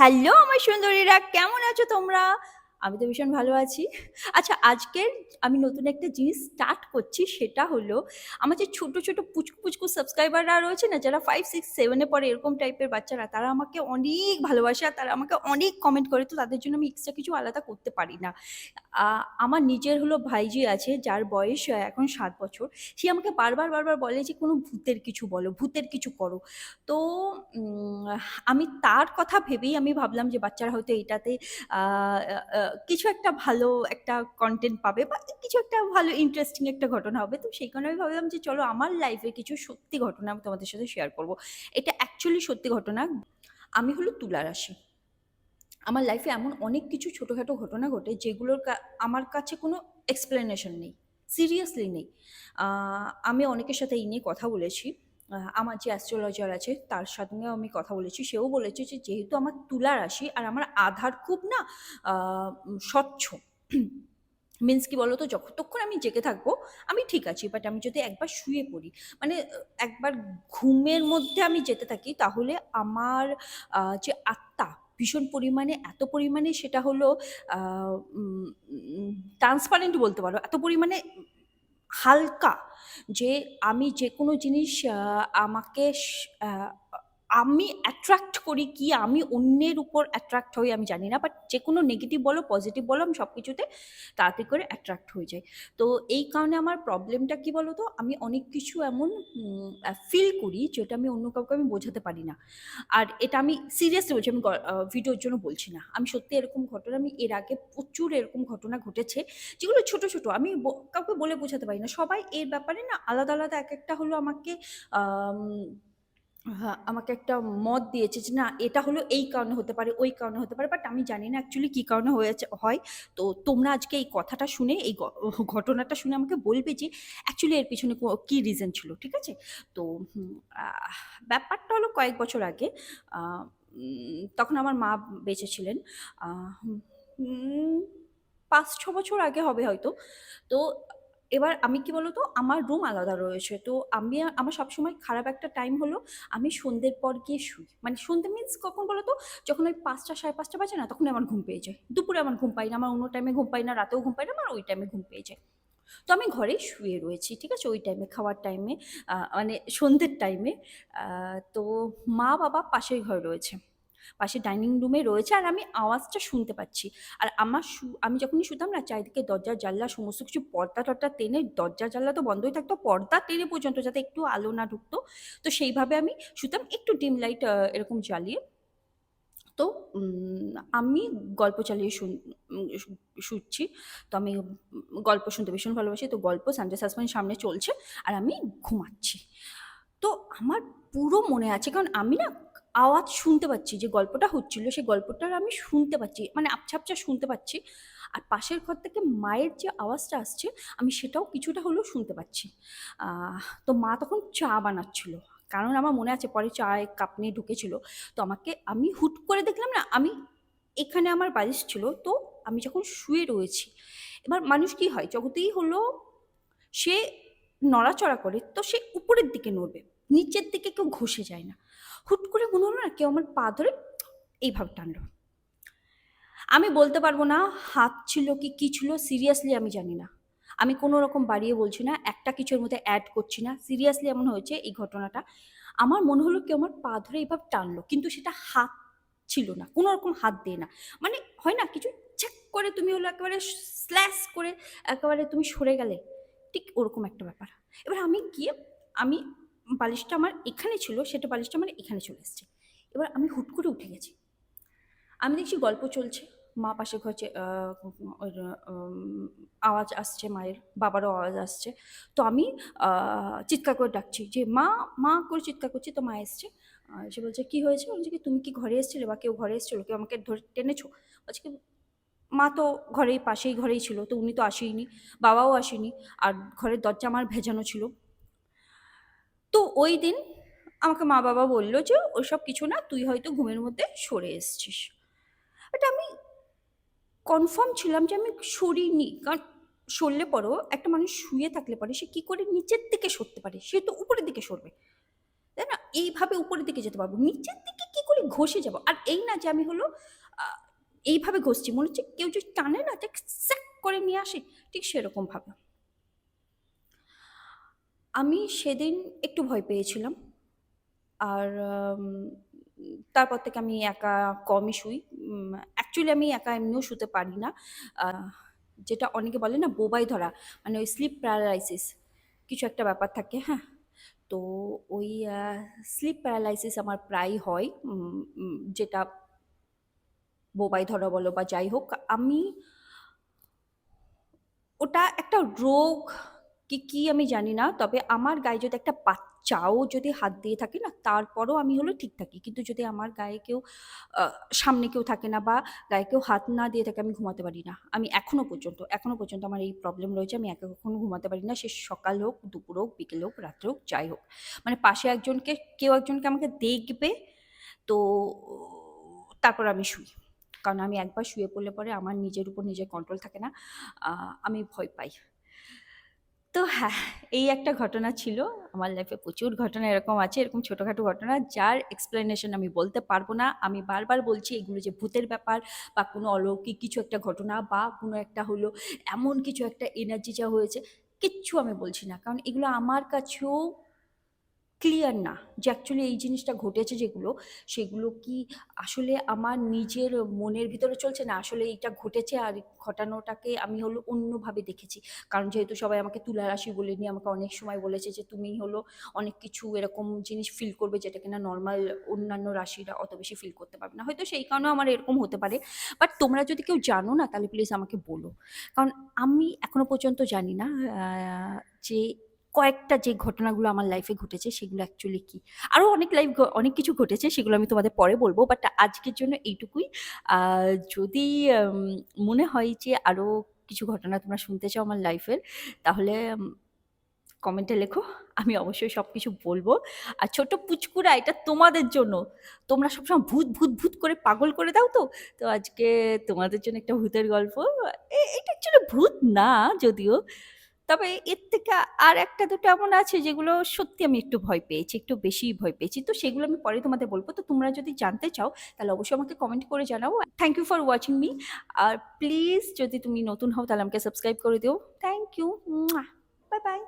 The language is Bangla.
হ্যালো আমার সুন্দরীরা কেমন আছো তোমরা? আমি তো ভীষণ ভালো আছি। আচ্ছা আজকের আমি নতুন একটা জিনিস স্টার্ট করছি, সেটা হলো আমার যে ছোট, ছোটো পুচকু পুচকু সাবস্ক্রাইবাররা রয়েছে না, যারা ফাইভ সিক্স সেভেনে পড়ে এরকম টাইপের বাচ্চারা, তারা আমাকে অনেক ভালোবাসে আর তারা আমাকে অনেক কমেন্ট করে, তো তাদের জন্য আমি এক্সট্রা কিছু আলাদা করতে পারি না। আমার নিজের হলো ভাইজি আছে, যার বয়স এখন সাত বছর, সে আমাকে বারবার বারবার বলে যে, কোনো ভূতের কিছু বলো, ভূতের কিছু করো। তো আমি তার কথা ভেবেই আমি ভাবলাম যে, বাচ্চারা হয়তো এটাতে কিছু একটা ভালো একটা কন্টেন্ট পাবে বা কিছু একটা ভালো ইন্টারেস্টিং একটা ঘটনা হবে। তো সেই কারণে আমি ভাবলাম যে চলো আমার লাইফে কিছু সত্যি ঘটনা আমি তোমাদের সাথে শেয়ার করব। এটা অ্যাকচুয়ালি সত্যি ঘটনা। আমি হলো তুলা রাশি। আমার লাইফে এমন অনেক কিছু ছোটোখাটো ঘটনা ঘটে যেগুলোর আমার কাছে কোনো এক্সপ্লেনেশন নেই। সিরিয়াসলি নেই। আমি অনেকের সাথে এই নিয়ে কথা বলেছি। আমার যে অ্যাস্ট্রোলজার আছে, তার সঙ্গেও আমি কথা বলেছি। সেও বলেছে যে, যেহেতু আমার তুলা রাশি আর আমার আধার খুব না স্বচ্ছ মিন্স কি বলতো, যতক্ষণ আমি জেগে থাকব, আমি ঠিক আছি। বাট আমি যদি একবার শুয়ে পড়ি মানে একবার ঘুমের মধ্যে আমি যেতে থাকি, তাহলে আমার যে আত্মা, ভীষণ পরিমাণে, এত পরিমাণে সেটা হলো ট্রান্সপারেন্ট বলতে পারো, এত পরিমাণে হালকা যে আমি যে কোনো জিনিস আমাকে আমি অ্যাট্রাক্ট করি কি? আমি অন্যের উপর অ্যাট্রাক্ট হই আমি জানি না বাট যে কোনো নেগেটিভ বলো পজিটিভ বলো আমি সব কিছুতে তাড়াতাড়ি করে অ্যাট্রাক্ট হয়ে যাই। তো এই কারণে আমার প্রবলেমটা কি বলো তো আমি অনেক কিছু এমন ফিল করি যেটা আমি অন্য কাউকে আমি বোঝাতে পারি না। আর এটা আমি সিরিয়াসলি বলছি আমি ভিডিওর জন্য বলছি না। আমি সত্যি এরকম ঘটনা আমি এর আগে প্রচুর এরকম ঘটনা ঘটেছে যেগুলো ছোট ছোট আমি কাউকে বলে বোঝাতে পারি না। সবাই এর ব্যাপারে না আলাদা আলাদা এক একটা হলো আমাকে আম, আমাকে একটা মত দিয়েছে যে, না, এটা হলো এই কারণে হতে পারে, ওই কারণে হতে পারে বাট আমি জানি না অ্যাকচুয়ালি কী কারণে হয়েছে, হয়। তো তোমরা আজকে এই কথাটা শুনে, এই ঘটনাটা শুনে আমাকে বলবে যে অ্যাকচুয়ালি এর পিছনে কো- কী রিজন ছিল? ঠিক আছে? তো ব্যাপারটা হলো কয়েক বছর আগে তখন আমার মা বেঁচে ছিলেন পাঁচ ছ বছর আগে হবে হয়তো। তো এবার আমি কি বলতো? আমার রুম আলাদা রয়েছে। তো আমি আমার সবসময় খারাপ একটা টাইম হলো আমি সন্ধ্যের পর গিয়ে শুই। মানে সন্ধ্যে মিন্স কখন বলতো? যখন ওই পাঁচটা, সাড়ে পাঁচটা বাজে না তখন আমার ঘুম পেয়ে যায়। দুপুরে আমার ঘুম পাই না, আমার অন্য টাইমে ঘুম পাই না, রাতেও ঘুম পাই না, আমার ওই টাইমে ঘুম পেয়ে যায়। তো আমি ঘরেই শুয়ে রয়েছি, ঠিক আছে? ওই টাইমে খাওয়ার টাইমে মানে সন্ধ্যের টাইমে তো মা বাবা পাশের ঘরে রয়েছে। পাশে ডাইনিং রুমে রয়েছে আর আমি আওয়াজটা শুনতে পাচ্ছি। আর আমার আমি যখনই শুতাম না চারিদিকে দরজা জানলা সমস্ত কিছু পর্দা টর্দা টেনে দরজা জানলা তো বন্ধই থাকতো পর্দা টেনে পর্যন্ত যাতে একটু আলো না ঢুকতো। তো সেইভাবে আমি শুতাম একটু ডিম লাইট এরকম জ্বালিয়ে। তো আমি গল্প চালিয়ে শুন উম, শু- শুচ্ছি। তো আমি গল্প শুনতে ভীষণ ভালোবাসি। তো গল্প সানডে সাসপেন্স সামনে চলছে আর আমি ঘুমাচ্ছি। তো আমার পুরো মনে আছে কারণ আমি না আওয়াজ শুনতে পাচ্ছি, যে গল্পটা হচ্ছিল সেই গল্পটার আমি শুনতে পাচ্ছি মানে আবছা আবছা শুনতে পাচ্ছি। আর পাশের ঘর থেকে মায়ের যে আওয়াজটা আসছে, আমি সেটাও কিছুটা হলেও শুনতে পাচ্ছি। তো মা তখন চা বানাচ্ছিল, কারণ আমার মনে আছে পরে চায় কাপ নিয়ে ঢুকেছিল। তো আমাকে, আমি হুট করে দেখলাম না, আমি এখানে আমার বালিশ ছিল, তো আমি যখন শুয়ে রয়েছি, এবার মানুষ কি হয়, জগতেই হলো, সে নড়াচড়া করে, তো সে উপরের দিকে নড়বে, নিচের দিকে কেউ ঘষে যায় না। হুট করে মনে হলো না কেউ আমার পা ধরে এইভাবে টানলো আমি বলতে পারব না হাত ছিল কি কি ছিল সিরিয়াসলি আমি জানি না। আমি কোনো রকম বাড়িয়ে বলছি না, একটা কিছুর মধ্যে অ্যাড করছি না। সিরিয়াসলি এমন হয়েছে এই ঘটনাটা। আমার মনে হলো কেউ আমার পা ধরে এইভাবে টানলো কিন্তু সেটা হাত ছিল না, কোনো রকম হাত দিয়ে না। মানে হয় না, কিছু চেক করে তুমি হলো একেবারে স্ল্যাশ করে একেবারে তুমি সরে গেলে, ঠিক ওরকম একটা ব্যাপার। এবার আমি গিয়ে, আমি বালিশটা আমার এখানে ছিল সেটা বালিশটা আমার এখানে চলে এসছে। এবার আমি হুট করে উঠে গেছি। আমি দেখছি গল্প চলছে মা পাশে ঘরে আহ, আওয়াজ আসছে মায়ের বাবারও আওয়াজ আসছে। তো আমি চিৎকার করে ডাকছি যে মা মা করে চিৎকার করছি তো মা এসছে। সে বলছে কি হয়েছে? বলছে কি তুমি কি ঘরে এসেছিলে বা কেউ ঘরে এসেছিল? কেউ আমাকে ধরে টেনেছো? বলছে কি মা তো ঘরেই পাশেই ঘরেই ছিল তো উনি তো আসেইনি বাবাও আসেনি আর ঘরের দরজা আমার ভেজানো ছিল। তো ওই দিন আমাকে মা বাবা বলল যে ওসব কিছু না, তুই হয়তো ঘুমের মধ্যে সরে এসছিস। বাট আমি কনফার্ম ছিলাম যে আমি সরিনি, কারণ সরলে পরেও একটা মানুষ শুয়ে থাকলে পরে সে কী করে নিচের দিকে সরতে পারে? সে তো উপরের দিকে সরবে। তাই না? এইভাবে উপরের দিকে যেতে পারব। নিচের দিকে কি করে ঘষে যাব? আর এই না যে আমি হলো এইভাবে ঘষছি, মনে হচ্ছে কেউ যদি টানে না ঠিক স্যাক করে নিয়ে আসে, ঠিক সেরকম ভাবে আমি সেদিন একটু ভয় পেয়েছিলাম। আর তারপর থেকে আমি একা কমই শুই। অ্যাকচুয়ালি আমি একা এমনিও শুতে পারি না। যেটা অনেকে বলে না, বোবাই ধরা মানে ওই স্লিপ প্যারালাইসিস কিছু একটা ব্যাপার থাকে হ্যাঁ? তো ওই স্লিপ প্যারালাইসিস আমার প্রায় হয় যেটা বোবাই ধরা বলো বা যাই হোক, আমি ওটা একটা রোগ কি কি আমি জানি না, তবে আমার গায়ে যদি একটা বাচ্চাও যদি হাত দিয়ে থাকে না, তারপরও আমি হলো ঠিক থাকি। কিন্তু যদি আমার গায়ে কেউ সামনে কেউ থাকে না বা গায়ে কেউ হাত না দিয়ে থাকে, আমি ঘুমাতে পারি না। আমি এখনও পর্যন্ত এখনও পর্যন্ত আমার এই প্রবলেম রয়েছে, আমি একা কখনো ঘুমাতে পারি না। সে সকাল হোক, দুপুর হোক, বিকেল হোক, রাত্রে হোক, যাই হোক। মানে পাশে একজনকে, কেউ একজনকে আমাকে দেখবে, তো তারপর আমি শুই। কারণ আমি একবার শুয়ে পড়লে পরে আমার নিজের উপর নিজের কন্ট্রোল থাকে না আমি ভয় পাই। তো হ্যাঁ এই একটা ঘটনা ছিল। আমার লাইফে প্রচুর ঘটনা এরকম আছে, এরকম ছোটোখাটো ঘটনা। যার এক্সপ্লেনেশন আমি বলতে পারব না। আমি বারবার বলছি, এগুলো যে ভূতের ব্যাপার বা কোনো অলৌকিক কিছু একটা ঘটনা বা কোনো একটা হলো এমন কিছু একটা এনার্জি যা হয়েছে, কিচ্ছু আমি বলছি না। কারণ এগুলো আমার কাছেও ক্লিয়ার না যে অ্যাকচুয়ালি এই জিনিসটা ঘটেছে যেগুলো, সেগুলো কি আসলে আমার নিজের মনের ভিতরে চলছে না আসলে এইটা ঘটেছে আর ঘটানোটাকে আমি হলো অন্যভাবে দেখেছি। কারণ যেহেতু সবাই আমাকে তুলা রাশি বলে নিয়ে আমাকে অনেক সময় বলেছে যে তুমি হলো অনেক কিছু এরকম জিনিস ফিল করবে যেটা কিনা নর্মাল অন্যান্য রাশিরা অত বেশি ফিল করতে পারবে না। হয়তো সেই কারণেও আমার এরকম হতে পারে। বাট তোমরা যদি কেউ জানো না তাহলে প্লিজ আমাকে বলো। কারণ আমি এখনও পর্যন্ত জানি না যে কয়েকটা যে ঘটনাগুলো আমার লাইফে ঘটেছে সেগুলো অ্যাকচুয়ালি কি? আরও অনেক লাইফ অনেক কিছু ঘটেছে সেগুলো আমি তোমাদের পরে বলব বাট আজকের জন্য এইটুকুই। যদি মনে হয় যে আরও কিছু ঘটনা তোমরা শুনতে চাও আমার লাইফের তাহলে কমেন্টে লেখো, আমি অবশ্যই সব কিছু বলব। আর ছোট পুচকুরা, এটা তোমাদের জন্য। তোমরা সবসময় ভূত ভূত ভূত করে পাগল করে দাও তো। তো আজকে তোমাদের জন্য একটা ভূতের গল্প। এটা অ্যাকচুয়ালি ভূত না, যদিও। তবে এর থেকে আর একটা দুটো এমন আছে যেগুলো সত্যি আমি একটু ভয় পেয়েছি, একটু বেশি ভয় পেয়েছি। তো সেগুলো আমি পরে তোমাদের বলব। তো তোমরা যদি জানতে চাও, তাহলে অবশ্যই আমাকে কমেন্ট করে জানাও। Thank you for watching me R please যদি তুমি নতুন হও, তাহলে আমাকে সাবস্ক্রাইব করে দিও। Thank you bye bye